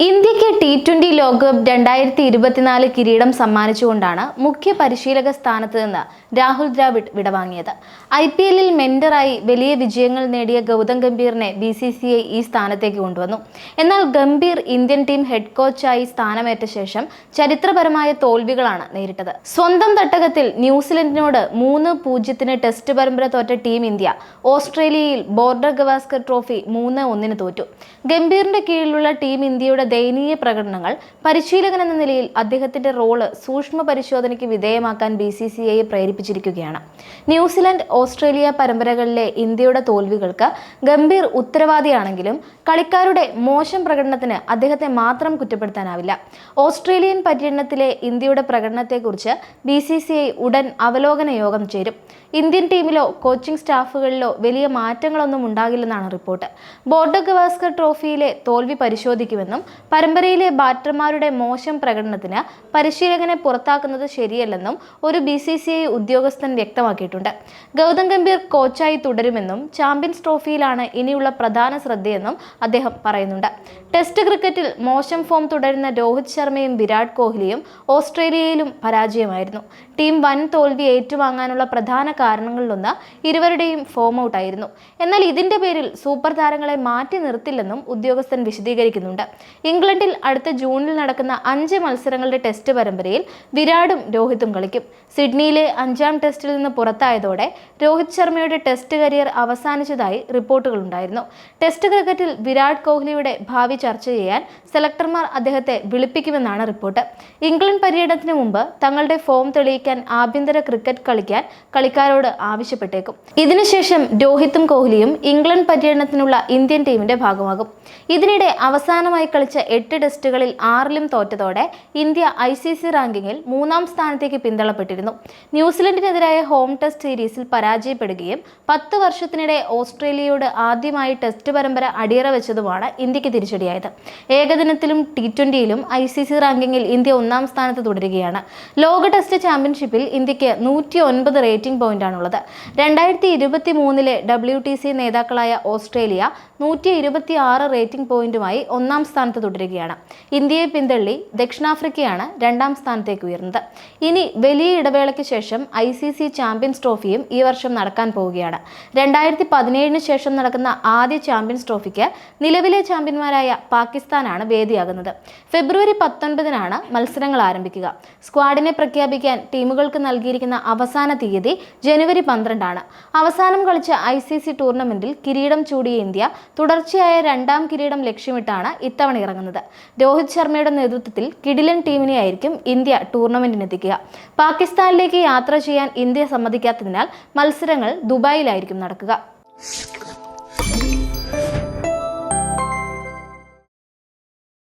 India ഇന്ത്യയ്ക്ക് T twenty ലോകകപ്പ് രണ്ടായിരത്തി ഇരുപത്തിനാല് കിരീടം സമ്മാനിച്ചുകൊണ്ടാണ് മുഖ്യ പരിശീലക സ്ഥാനത്ത് നിന്ന് രാഹുൽ ദ്രാവിഡ് വിടവാങ്ങിയത്. ഐ പി എല്ലിൽ മെന്ററായി വലിയ വിജയങ്ങൾ നേടിയ ഗൗതം ഗംഭീറിനെ ബി സി സി ഐ ഈ സ്ഥാനത്തേക്ക് കൊണ്ടുവന്നു. എന്നാൽ ഗംഭീർ ഇന്ത്യൻ ടീം ഹെഡ് കോച്ചായി സ്ഥാനമേറ്റ ശേഷം ചരിത്രപരമായ തോൽവികളാണ് നേരിട്ടത്. സ്വന്തം തട്ടകത്തിൽ ന്യൂസിലൻഡിനോട് മൂന്ന് പൂജ്യത്തിന് ടെസ്റ്റ് പരമ്പര തോറ്റ ടീം ഇന്ത്യ ഓസ്ട്രേലിയയിൽ ബോർഡർ ഗവാസ്കർ ട്രോഫി മൂന്ന് ഒന്നിന് തോറ്റു. ഗംഭീറിന്റെ കീഴിലുള്ള ടീം ഇന്ത്യയുടെ ദയനീയ പ്രകടനങ്ങൾ പരിശീലകൻ എന്ന നിലയിൽ അദ്ദേഹത്തിന്റെ റോൾ സൂക്ഷ്മ പരിശോധനയ്ക്ക് വിധേയമാക്കാൻ ബി സി സി ഐ പ്രേരിപ്പിച്ചിരിക്കുകയാണ്. ന്യൂസിലൻഡ് ഓസ്ട്രേലിയ പരമ്പരകളിലെ ഇന്ത്യയുടെ തോൽവികൾക്ക് ഗംഭീർ ഉത്തരവാദിയാണെങ്കിലും കളിക്കാരുടെ മോശം പ്രകടനത്തിന് അദ്ദേഹത്തെ മാത്രം കുറ്റപ്പെടുത്താനാവില്ല. ഓസ്ട്രേലിയൻ പര്യടനത്തിലെ ഇന്ത്യയുടെ പ്രകടനത്തെക്കുറിച്ച് ബി സി സി ഐ ഉടൻ അവലോകന യോഗം ചേരും. ഇന്ത്യൻ ടീമിലോ കോച്ചിംഗ് സ്റ്റാഫുകളിലോ വലിയ മാറ്റങ്ങളൊന്നും ഉണ്ടാകില്ലെന്നാണ് റിപ്പോർട്ട്. ബോർഡ് ഗവാസ്കർ ട്രോഫിയിലെ തോൽവി പരിശോധിക്കുമെന്നും പരമ്പരയിലെ ബാറ്റർമാരുടെ മോശം പ്രകടനത്തിന് പരിശീലകനെ പുറത്താക്കുന്നത് ശരിയല്ലെന്നും ഒരു ബി സി സി ഐ ഉദ്യോഗസ്ഥൻ വ്യക്തമാക്കിയിട്ടുണ്ട്. ഗൗതം ഗംഭീർ കോച്ചായി തുടരുമെന്നും ചാമ്പ്യൻസ് ട്രോഫിയിലാണ് ഇനിയുള്ള പ്രധാന ശ്രദ്ധയെന്നും അദ്ദേഹം പറയുന്നുണ്ട്. ടെസ്റ്റ് ക്രിക്കറ്റിൽ മോശം ഫോം തുടരുന്ന രോഹിത് ശർമ്മയും വിരാട് കോഹ്ലിയും ഓസ്ട്രേലിയയിലും പരാജയമായിരുന്നു. ടീം വൻ തോൽവി ഏറ്റുവാങ്ങാനുള്ള പ്രധാന കാരണങ്ങളിലൊന്ന് ഇരുവരുടെയും ഫോം ഔട്ടായിരുന്നു എന്നാൽ ഇതിന്റെ പേരിൽ സൂപ്പർ താരങ്ങളെ മാറ്റി നിർത്തില്ലെന്നും ഉദ്യോഗസ്ഥൻ വിശദീകരിക്കുന്നുണ്ട്. ഇംഗ്ലണ്ടിൽ അടുത്ത ജൂണിൽ നടക്കുന്ന അഞ്ച് മത്സരങ്ങളുടെ ടെസ്റ്റ് പരമ്പരയിൽ വിരാടും രോഹിത്തും കളിക്കും. സിഡ്നിയിലെ അഞ്ചാം ടെസ്റ്റിൽ നിന്ന് പുറത്തായതോടെ രോഹിത് ശർമ്മയുടെ ടെസ്റ്റ് കരിയർ അവസാനിച്ചതായി റിപ്പോർട്ടുകളുണ്ടായിരുന്നു ടെസ്റ്റ് ക്രിക്കറ്റിൽ വിരാട് കോഹ്ലിയുടെ ഭാവി ചർച്ച ചെയ്യാൻ സെലക്ടർമാർ അദ്ദേഹത്തെ വിളിപ്പിക്കുമെന്നാണ് റിപ്പോർട്ട്. ഇംഗ്ലണ്ട് പര്യടനത്തിന് മുമ്പ് തങ്ങളുടെ ഫോം തെളിയിക്കാൻ ആഭ്യന്തര ക്രിക്കറ്റ് കളിക്കാൻ കളിക്കാരോട് ആവശ്യപ്പെട്ടേക്കും. ഇതിനുശേഷം രോഹിത്തും കോഹ്ലിയും ഇംഗ്ലണ്ട് പര്യടനത്തിനുള്ള ഇന്ത്യൻ ടീമിന്റെ ഭാഗമാകും. ഇതിനിടെ അവസാനമായി കളിച്ച എട്ട് ടെസ്റ്റുകളിൽ ആറിലും തോറ്റതോടെ ഇന്ത്യ ഐ സി സി റാങ്കിങ്ങിൽ മൂന്നാം സ്ഥാനത്തേക്ക് പിന്തള്ളപ്പെട്ടിരുന്നു. ന്യൂസിലൻഡിനെതിരായ ഹോം ടെസ്റ്റ് സീരീസിൽ പരാജയപ്പെടുകയും പത്ത് വർഷത്തിനിടെ ഓസ്ട്രേലിയയോട് ആദ്യമായി ടെസ്റ്റ് പരമ്പര അടിയറ വെച്ചതുമാണ് ഇന്ത്യയ്ക്ക് തിരിച്ചടിയായത്. ഏകദിനത്തിലും ടി ട്വന്റിയിലും ഐ സി സി റാങ്കിങ്ങിൽ ഇന്ത്യ ഒന്നാം സ്ഥാനത്ത് തുടരുകയാണ്. ലോക ടെസ്റ്റ് ചാമ്പ്യൻഷിപ്പിൽ ഇന്ത്യയ്ക്ക് നൂറ്റി ഒൻപത് റേറ്റിംഗ് പോയിന്റാണുള്ളത്. രണ്ടായിരത്തി ഇരുപത്തി മൂന്നിലെ ഡബ്ല്യു ടി സി നേതാക്കളായ ഓസ്ട്രേലിയ നൂറ്റി ഇരുപത്തി ആറ് റേറ്റിംഗ് പോയിന്റുമായി ഒന്നാം സ്ഥാനത്ത് തുടരുകയാണ്. ഇന്ത്യയെ പിന്തള്ളി ദക്ഷിണാഫ്രിക്കയാണ് രണ്ടാം സ്ഥാനത്തേക്ക് ഉയർന്നത്. ഇനി വലിയ ഇടവേളയ്ക്ക് ശേഷം ഐ സി സി ചാമ്പ്യൻസ് ട്രോഫിയും ഈ വർഷം നടക്കാൻ പോവുകയാണ്. രണ്ടായിരത്തി പതിനേഴിന് ശേഷം നടക്കുന്ന ആദ്യ ചാമ്പ്യൻസ് ട്രോഫിക്ക് നിലവിലെ ചാമ്പ്യന്മാരായ പാകിസ്ഥാനാണ് വേദിയാകുന്നത്. ഫെബ്രുവരി പത്തൊൻപതിനാണ് മത്സരങ്ങൾ ആരംഭിക്കുക. സ്ക്വാഡിനെ പ്രഖ്യാപിക്കാൻ ടീമുകൾക്ക് നൽകിയിരിക്കുന്ന അവസാന തീയതി ജനുവരി പന്ത്രണ്ടാണ്. അവസാനം കളിച്ച ഐ സി സി ടൂർണമെന്റിൽ കിരീടം ചൂടിയ ഇന്ത്യ തുടർച്ചയായ രണ്ടാം കിരീടം ലക്ഷ്യമിട്ടാണ് ഇത്തവണ ഇറങ്ങുന്നത്. രോഹിത് ശർമ്മയുടെ നേതൃത്വത്തിൽ കിടിലൻ ടീമിനെയായിരിക്കും ഇന്ത്യ ടൂർണമെന്റിനെത്തിക്കുക. പാകിസ്ഥാനിലേക്ക് യാത്ര ചെയ്യാൻ ഇന്ത്യ സമ്മതിക്കാത്തതിനാൽ മത്സരങ്ങൾ ദുബായിലായിരിക്കും നടക്കുക.